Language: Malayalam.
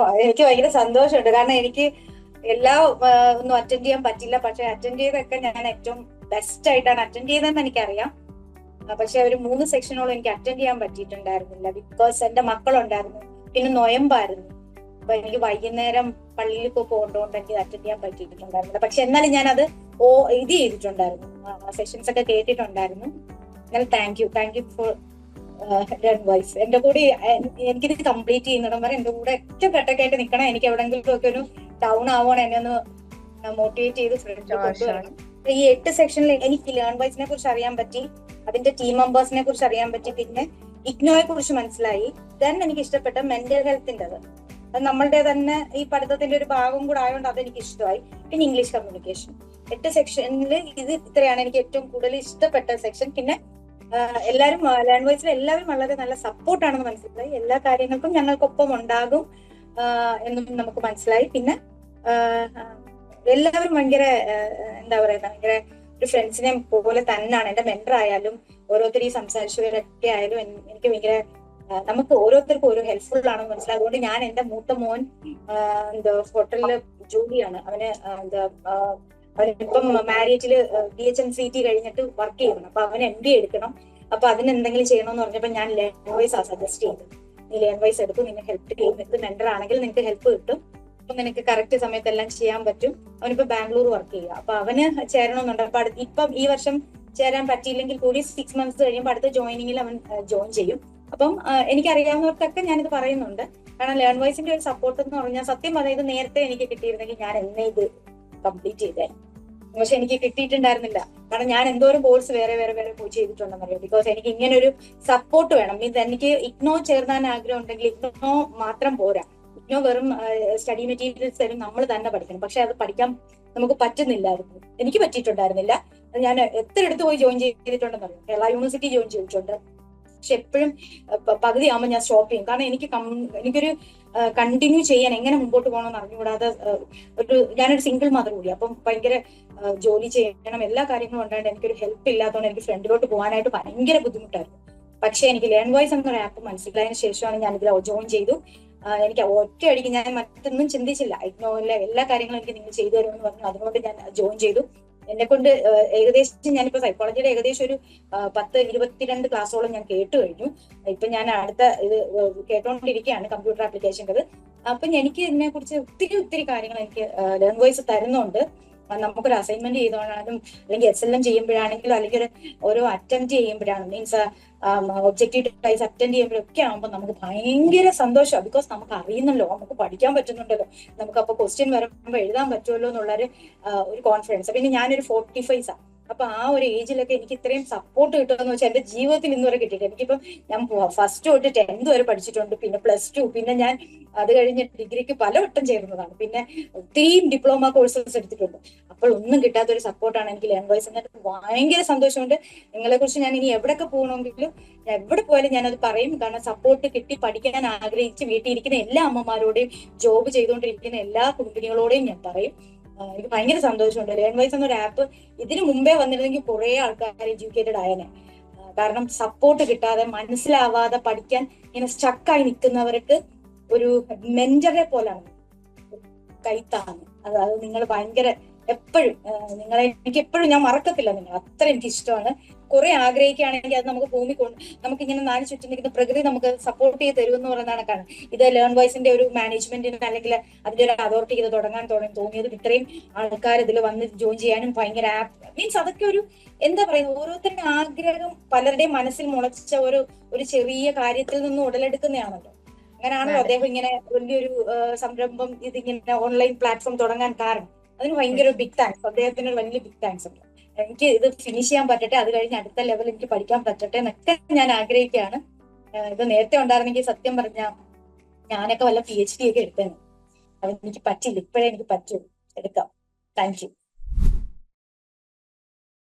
എനിക്ക് ഭയങ്കര സന്തോഷമുണ്ട്. കാരണം എനിക്ക് എല്ലാ ഒന്നും അറ്റൻഡ് ചെയ്യാൻ പറ്റില്ല. പക്ഷെ അറ്റൻഡ് ചെയ്തൊക്കെ ഞാൻ ഏറ്റവും ബെസ്റ്റ് ആയിട്ടാണ് അറ്റൻഡ് ചെയ്തതെന്ന് എനിക്കറിയാം. പക്ഷെ ഒരു മൂന്ന് സെക്ഷനോളം എനിക്ക് അറ്റൻഡ് ചെയ്യാൻ പറ്റിയിട്ടുണ്ടായിരുന്നില്ല. ബിക്കോസ് എന്റെ മക്കളുണ്ടായിരുന്നു. പിന്നെ നൊയമ്പായിരുന്നു. അപ്പൊ എനിക്ക് വൈകുന്നേരം പള്ളിയിൽ ഇപ്പോൾ പോകേണ്ടതുകൊണ്ട് എനിക്ക് അറ്റൻഡ് ചെയ്യാൻ പറ്റിയിട്ടുണ്ടായിരുന്നില്ല. പക്ഷെ എന്നാലും ഞാൻ അത് ഓ ഇത് ചെയ്തിട്ടുണ്ടായിരുന്നു. സെഷൻസ് ഒക്കെ കേട്ടിട്ടുണ്ടായിരുന്നു. എന്നാൽ thank you thank you for wise എന്റെ കൂടി എനിക്ക് എനിക്കിത് കംപ്ലീറ്റ് ചെയ്യുന്നിടം വരെ എന്റെ കൂടെ ഏറ്റവും കട്ടക്കായിട്ട് നിൽക്കണം എനിക്ക് എവിടെങ്കിലും ഒക്കെ ഒരു ഡൗൺ ആവണം എന്നെ ഒന്ന് മോട്ടിവേറ്റ് ചെയ്ത് കൊണ്ടുവരണം. ഈ എട്ട് സെക്ഷനിൽ എനിക്ക് ലേൺ വൈസിനെ കുറിച്ച് അറിയാൻ പറ്റി. അതിന്റെ ടീം മെമ്പേഴ്സിനെ കുറിച്ച് അറിയാൻ പറ്റി. പിന്നെ ഇഗ്നോയെ കുറിച്ച് മനസ്സിലായി. ദെൻ എനിക്ക് ഇഷ്ടപ്പെട്ട മെന്റൽ ഹെൽത്തിന്റെത് അത് നമ്മളുടെ തന്നെ ഈ പഠിത്തത്തിന്റെ ഒരു ഭാഗം കൂടെ ആയതുകൊണ്ട് അത് എനിക്ക് ഇഷ്ടമായി. പിന്നെ ഇംഗ്ലീഷ് കമ്മ്യൂണിക്കേഷൻ എട്ട് സെക്ഷനിൽ ഇത് ഇത്രയാണ് എനിക്ക് ഏറ്റവും കൂടുതൽ ഇഷ്ടപ്പെട്ട സെക്ഷൻ പിന്നെ എല്ലാവരും ലേൺ വൈസിൽ എല്ലാവരും വളരെ നല്ല സപ്പോർട്ടാണെന്ന് മനസ്സിലായി. എല്ലാ കാര്യങ്ങൾക്കും ഞങ്ങൾക്കൊപ്പം ഉണ്ടാകും എന്നും നമുക്ക് മനസ്സിലായി. പിന്നെ എല്ലാവരും ഭയങ്കര എന്താ പറയുക ഭയങ്കര ഒരു ഫ്രണ്ട്സിനെ പോലെ തന്നെയാണ്. എന്റെ മെന്റർ ആയാലും ഓരോരുത്തർ ഈ സംസാരിച്ചവരൊക്കെ ആയാലും എനിക്ക് ഭയങ്കര നമുക്ക് ഓരോരുത്തർക്കും ഓരോ ഹെൽപ്ഫുൾ ആണെന്ന് മനസ്സിലായി. അതുകൊണ്ട് ഞാൻ എന്റെ മൂത്ത മോൻ എന്തോ ഹോട്ടലിൽ ജോലിയാണ്. അവന് എന്താ അവനിപ്പം മാരിയറ്റിൽ B H N C T കഴിഞ്ഞിട്ട് വർക്ക് ചെയ്യുന്നു അപ്പൊ അവൻ എം ബി എടുക്കണം. അപ്പൊ അതിന് എന്തെങ്കിലും ചെയ്യണമെന്ന് പറഞ്ഞപ്പോ ഞാൻ ലേൺ വൈസ് ആ സജസ്റ്റ് ചെയ്തു. നീ ലേൺ വൈസ് എടുക്കും നിന്നെ ഹെൽപ്പ് ചെയ്യും. ഇത് മെന്റർ ആണെങ്കിൽ നിനക്ക് ഹെൽപ്പ് കിട്ടും. അപ്പൊ നിനക്ക് കറക്റ്റ് സമയത്ത് എല്ലാം ചെയ്യാൻ പറ്റും. അവനിപ്പോ ബാംഗ്ലൂർ വർക്ക് ചെയ്യുക. അപ്പൊ അവന് ചേരണമെന്നുണ്ട്. അപ്പൊ ഇപ്പം ഈ വർഷം ചേരാൻ പറ്റിയില്ലെങ്കിൽ കൂടി സിക്സ് മന്ത്സ് കഴിയുമ്പോൾ അടുത്ത ജോയിനിങ്ങിൽ അവൻ ജോയിൻ ചെയ്യും. അപ്പം എനിക്കറിയാവുന്നവർക്കൊക്കെ ഞാനിത് പറയുന്നുണ്ട്. കാരണം ലേൺ വൈസിന്റെ ഒരു സപ്പോർട്ട് എന്ന് പറഞ്ഞാൽ സത്യം പറഞ്ഞാൽ ഇത് നേരത്തെ എനിക്ക് കിട്ടിയിരുന്നെങ്കിൽ ഞാൻ എന്നെ ഇത് കംപ്ലീറ്റ് ചെയ്തേ. പക്ഷെ എനിക്ക് കിട്ടിയിട്ടുണ്ടായിരുന്നില്ല. കാരണം ഞാൻ എന്തോരം കോഴ്സ് വേറെ വേറെ വേറെ പോയി ചെയ്തിട്ടുണ്ടെന്നറിയാം ബിക്കോസ് എനിക്ക് ഇങ്ങനെ ഒരു സപ്പോർട്ട് വേണം. ഇത് എനിക്ക് ഇഗ്നോ ചേർന്നാൻ ആഗ്രഹം ഉണ്ടെങ്കിൽ ഇഗ്നോ മാത്രം പോരാ. ഇഗ്നോ വെറും സ്റ്റഡി മെറ്റീരിയൽസ് തരും നമ്മൾ തന്നെ പഠിക്കണം. പക്ഷെ അത് പഠിക്കാൻ നമുക്ക് പറ്റുന്നില്ലായിരുന്നു. എനിക്ക് പറ്റിയിട്ടുണ്ടായിരുന്നില്ല. ഞാൻ എത്ര എടുത്ത് പോയി ജോയിൻ ചെയ്തിട്ടുണ്ടെന്നറിയാം കേരള യൂണിവേഴ്സിറ്റി ജോയിൻ ചെയ്തിട്ടുണ്ട്. പക്ഷെ എപ്പോഴും പകുതി ആകുമ്പോൾ ഞാൻ സ്റ്റോപ്പ് ചെയ്യും. കാരണം എനിക്ക് എനിക്കൊരു കണ്ടിന്യൂ ചെയ്യാൻ എങ്ങനെ മുമ്പോട്ട് പോകണമെന്ന് അറിഞ്ഞുകൂടാതെ ഒരു ഞാനൊരു സിംഗിൾ മദർ കൂടി. അപ്പം ഭയങ്കര ജോലി ചെയ്യണം എല്ലാ കാര്യങ്ങളും ഉണ്ടായിട്ട് എനിക്കൊരു ഹെൽപ്പ് ഇല്ലാത്തതുകൊണ്ട് എനിക്ക് ഫ്രണ്ടിലോട്ട് പോകാനായിട്ട് ഭയങ്കര ബുദ്ധിമുട്ടായിരുന്നു. പക്ഷേ എനിക്ക് ലേൺ വോയിസ് എന്നൊരു ആപ്പ് മനസ്സിലായതിനു ശേഷമാണ് ഞാൻ ഇതിൽ ജോയിൻ ചെയ്തു എനിക്ക് ഒറ്റയടിക്ക് ഞാൻ മറ്റൊന്നും ചിന്തിച്ചില്ല. ഇഗ്നോയിലെ എല്ലാ കാര്യങ്ങളും എനിക്ക് നിങ്ങൾ ചെയ്തു തരുമെന്ന് പറഞ്ഞു അതുകൊണ്ട് ഞാൻ ജോയിൻ ചെയ്തു. എന്നെ കൊണ്ട് ഏകദേശം ഞാനിപ്പോ സൈക്കോളജിയുടെ ഏകദേശം ഒരു പത്ത് ഇരുപത്തിരണ്ട് ക്ലാസ്സോളം ഞാൻ കേട്ട് കഴിഞ്ഞു. ഇപ്പൊ ഞാൻ അടുത്ത ഇത് കേട്ടോണ്ടിരിക്കുകയാണ് കമ്പ്യൂട്ടർ ആപ്ലിക്കേഷന്റെ അപ്പൊ എനിക്ക് ഇതിനെ കുറിച്ച് ഒത്തിരി ഒത്തിരി കാര്യങ്ങൾ എനിക്ക് ലേൺ വോയിസ് തരുന്നുണ്ട്. നമുക്കൊരു അസൈൻമെന്റ് ചെയ്തോണാലും അല്ലെങ്കിൽ എസ് എൽ എം ചെയ്യുമ്പോഴാണെങ്കിലും അല്ലെങ്കിൽ ഓരോ അറ്റംപ്റ്റ് ചെയ്യുമ്പോഴാണ് മീൻസ് ഒബ്ജക്റ്റീവ് ടൈസ് അറ്റൻഡ് ചെയ്യുമ്പോഴൊക്കെ ആകുമ്പോൾ നമുക്ക് ഭയങ്കര സന്തോഷമാണ് ബിക്കോസ് നമുക്ക് അറിയുന്നല്ലോ നമുക്ക് പഠിക്കാൻ പറ്റുന്നുണ്ടല്ലോ. നമുക്ക് അപ്പൊ ക്വസ്റ്റ്യൻ വരുമ്പോൾ എഴുതാൻ പറ്റുമല്ലോ എന്നുള്ളൊരു ഒരു കോൺഫിഡൻസ് പിന്നെ ഞാനൊരു ഫോർട്ടി ഫൈവ് അപ്പൊ ആ ഒരു ഏജിലൊക്കെ എനിക്ക് ഇത്രയും സപ്പോർട്ട് കിട്ടുമെന്ന് വെച്ചാൽ എന്റെ ജീവിതത്തിൽ ഇന്ന് വരെ കിട്ടിയില്ല എനിക്കിപ്പം ഞാൻ ഫസ്റ്റ് തൊട്ട് ടെൻത്ത് വരെ പഠിച്ചിട്ടുണ്ട്. പിന്നെ പ്ലസ് ടു പിന്നെ ഞാൻ അത് കഴിഞ്ഞ് ഡിഗ്രിക്ക് പലവട്ടം ചേർന്നതാണ്. പിന്നെ ഒത്തിരിയും ഡിപ്ലോമ കോഴ്സസ് എടുത്തിട്ടുണ്ട്. അപ്പോൾ ഒന്നും കിട്ടാത്ത ഒരു സപ്പോർട്ടാണ് എനിക്ക് ലേൺ വോയിസ് എന്നിട്ട് ഭയങ്കര സന്തോഷമുണ്ട്. നിങ്ങളെ കുറിച്ച് ഞാൻ ഇനി എവിടെയൊക്കെ പോകണമെങ്കിലും എവിടെ പോയാലും ഞാനത് പറയും. കാരണം സപ്പോർട്ട് കിട്ടി പഠിക്കാൻ ആഗ്രഹിച്ച് വീട്ടിൽ ഇരിക്കുന്ന എല്ലാ അമ്മമാരോടെയും ജോബ് ചെയ്തുകൊണ്ടിരിക്കുന്ന എല്ലാ കുടുംബിനികളോടെയും ഞാൻ പറയും. എനിക്ക് ഭയങ്കര സന്തോഷമുണ്ട്. ലേൺ വൈസ് എന്നൊരു ആപ്പ് ഇതിനു മുമ്പേ വന്നിരുന്നെങ്കിൽ കുറെ ആൾക്കാർ എഡ്യൂക്കേറ്റഡ് ആയനെ. കാരണം സപ്പോർട്ട് കിട്ടാതെ മനസ്സിലാവാതെ പഠിക്കാൻ ഇങ്ങനെ സ്റ്റക്കായി നിൽക്കുന്നവർക്ക് ഒരു മെന്ററെ പോലാണ് കൈത്താണ് അത് അത് നിങ്ങൾ ഭയങ്കര എപ്പോഴും നിങ്ങളെ എനിക്ക് എപ്പോഴും ഞാൻ മറക്കത്തില്ല നിങ്ങൾ അത്ര എനിക്ക് ഇഷ്ടമാണ്. കുറെ ആഗ്രഹിക്കുകയാണെങ്കിൽ അത് നമുക്ക് ഭൂമി കൊണ്ട് നമുക്ക് ഇങ്ങനെ നാല് ചുറ്റും നിൽക്കുന്ന പ്രകൃതി നമുക്ക് സപ്പോർട്ട് ചെയ്ത് തരുമെന്ന് പറയുന്ന കണക്കാണ് ഇത് ലേൺ വോയ്സിന്റെ ഒരു മാനേജ്മെന്റിന് അല്ലെങ്കിൽ അതിന്റെ ഒരു അതോറിറ്റി ഇത് തുടങ്ങാൻ തുടങ്ങി തോന്നിയത് ഇത്രയും ആൾക്കാർ ഇതിൽ വന്ന് ജോയിൻ ചെയ്യാനും ഭയങ്കര ആപ്പ് മീൻസ് അതൊക്കെ ഒരു എന്താ പറയുക ഓരോരുത്തരുടെ ആഗ്രഹം പലരുടെയും മനസ്സിൽ മുളച്ച ഒരു ഒരു ചെറിയ കാര്യത്തിൽ നിന്ന് ഉടലെടുക്കുന്നതാണല്ലോ. അങ്ങനെയാണല്ലോ. അദ്ദേഹം ഇങ്ങനെ വലിയൊരു സംരംഭം ഇതിങ്ങനെ ഓൺലൈൻ പ്ലാറ്റ്ഫോം തുടങ്ങാൻ കാരണം. അതിന് ഭയങ്കര ബിഗ് താങ്ക്സ് അദ്ദേഹത്തിന് ഒരു വലിയ ബിഗ് താങ്ക്സ് ഉണ്ട്. എനിക്ക് ഇത് ഫിനിഷ് ചെയ്യാൻ പറ്റട്ടെ അത് കഴിഞ്ഞ് അടുത്ത ലെവൽ എനിക്ക് പഠിക്കാൻ പറ്റട്ടെ എന്നൊക്കെ ഞാൻ ആഗ്രഹിക്കുകയാണ്. ഇത് നേരത്തെ ഉണ്ടായിരുന്നെങ്കിൽ സത്യം പറഞ്ഞ ഞാനൊക്കെ വല്ല പി എച്ച് ഡി ഒക്കെ എടുത്തേനെ. അത് എനിക്ക് പറ്റില്ല ഇപ്പോഴേ എനിക്ക് പറ്റുള്ളൂ എടുക്കാം. Thank you